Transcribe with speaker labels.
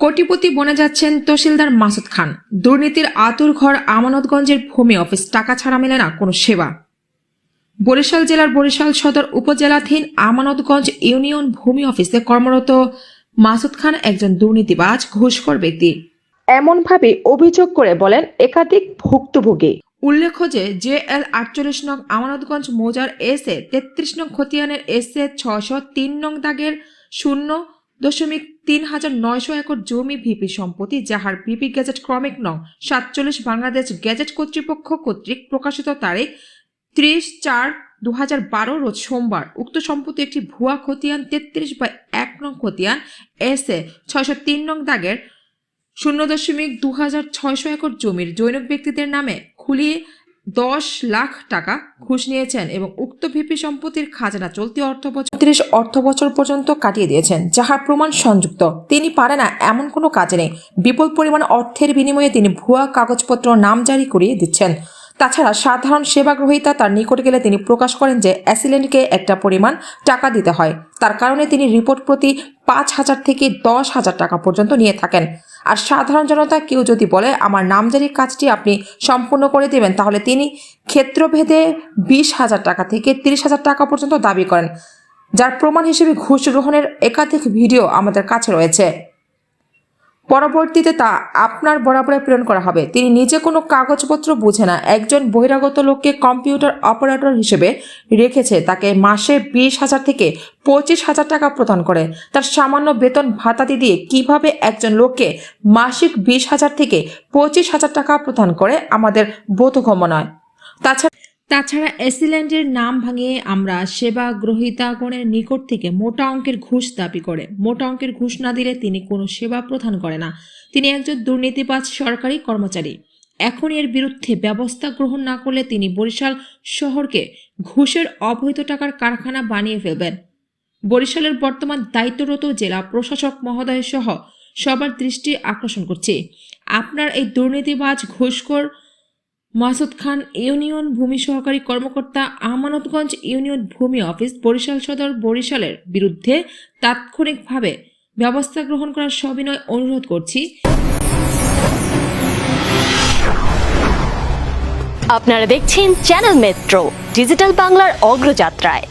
Speaker 1: কোটিপতি বনে যাচ্ছেন তহসিলদার মাসুদ খান। দুর্নীতির আতুর ঘর আমানতগঞ্জের ভূমি অফিস। টাকা ছাড়া মেলে না কোনো সেবা। বরিশাল জেলার বরিশাল সদর উপজেলাধীন আমানতগঞ্জ ইউনিয়ন ভূমি অফিসে কর্মরত মাসুদ খান একজন দুর্নীতিবাজ ঘুষখোর ব্যক্তি।
Speaker 2: এমনভাবে অভিযোগ করে বলেন একাধিক ভুক্তভোগী।
Speaker 1: উল্লেখ্য যে জে এল আটচল্লিশ নং আমানতগঞ্জ মৌজার এস এ তেত্রিশ নং খতিয়ানের এস এ ছশো তিন নং দাগের শূন্য দশমিক তিন হাজার নয়শো একর জমি ভিপি সম্পত্তি, যাহার ভিপি গ্যাজেট ক্রমিক নং সাতচল্লিশ বাংলাদেশ গ্যাজেট কর্তৃপক্ষ কর্তৃক প্রকাশিত তারিখ ত্রিশ চার দু হাজার বারো রোজ সোমবার। উক্ত সম্পত্তি একটি ভুয়া খতিয়ান, তেত্রিশ বা এক নং খতিয়ান, এস এ ছয়শো তিন নং দাগের শূন্য দশমিক দু হাজার ছয়শো একর জমির জৈনক ব্যক্তিদের নামে খুলিয়ে দশ লাখ টাকা ঘুষ নিয়েছেন এবং উক্ত ভিপি সম্পত্তির খাজনা চলতি অর্থ বছর ত্রিশ অর্থ বছর পর্যন্ত কাটিয়ে দিয়েছেন, যাহার প্রমাণ সংযুক্ত। তিনি পারে না এমন কোনো কাজে নেই। বিপুল পরিমাণ অর্থের বিনিময়ে তিনি ভুয়া কাগজপত্র নাম জারি করিয়ে দিচ্ছেন। তাছাড়া সাধারণ সেবা গ্রহীতা তার নিকট গেলে তিনি প্রকাশ করেন যে অ্যাসিলেন্টকে একটা পরিমাণ টাকা দিতে হয়। তার কারণে তিনি রিপোর্ট প্রতি পাঁচ হাজার থেকে দশ হাজার টাকা পর্যন্ত নিয়ে থাকেন। আর সাধারণ জনতা কেউ যদি বলে, আমার নামজারির কাজটি আপনি সম্পূর্ণ করে দেবেন, তাহলে তিনি ক্ষেত্রভেদে বিশ হাজার টাকা থেকে তিরিশ হাজার টাকা পর্যন্ত দাবি করেন। যার প্রমাণ হিসেবে ঘুষ গ্রহণের একাধিক ভিডিও আমাদের কাছে রয়েছে। পরবর্তীতে তা আপনার বরাবরে প্রেরণ করা হবে। তিনি নিজে কোনো কাগজপত্র বুঝে না। একজন বহিরাগত লোককে কম্পিউটার অপারেটর হিসেবে রেখেছে। তাকে মাসে বিশ হাজার থেকে পঁচিশ হাজার টাকা প্রদান করে। তার সামান্য বেতন ভাতাদি দিয়ে কীভাবে একজন লোককে মাসিক বিশ হাজার থেকে পঁচিশ হাজার টাকা প্রদান করে আমাদের বোধগম্য নয়। তাছাড়া তাছাড়া এসিল্যান্ডের নাম ভাঙিয়ে আমরা সেবা গ্রহীতাগণের নিকট থেকে মোটা অঙ্কের ঘুষ দাবি করে। মোটা অঙ্কের ঘুষ না দিলে তিনি কোনো সেবা প্রদান করে না। তিনি একজন দুর্নীতিবাজ সরকারি কর্মচারী। এখন এর বিরুদ্ধে ব্যবস্থা গ্রহণ না করলে তিনি বরিশাল শহরকে ঘুষের অবৈধ টাকার কারখানা বানিয়ে ফেলবেন। বরিশালের বর্তমান দায়িত্বরত জেলা প্রশাসক মহোদয় সহ সবার দৃষ্টি আকর্ষণ করছি। আপনার এই দুর্নীতিবাজ ঘুষখোর মাসুদ খান ইউনিয়ন ভূমি সহকারী কর্মকর্তা আমানতগঞ্জ ইউনিয়ন ভূমি অফিস বরিশাল সদর বরিশালের বিরুদ্ধে তাৎক্ষণিকভাবে ব্যবস্থা গ্রহণ করার সবিনয় অনুরোধ করছি।
Speaker 3: আপনারা দেখছেন চ্যানেল মেট্রো ডিজিটাল বাংলার অগ্রযাত্রায়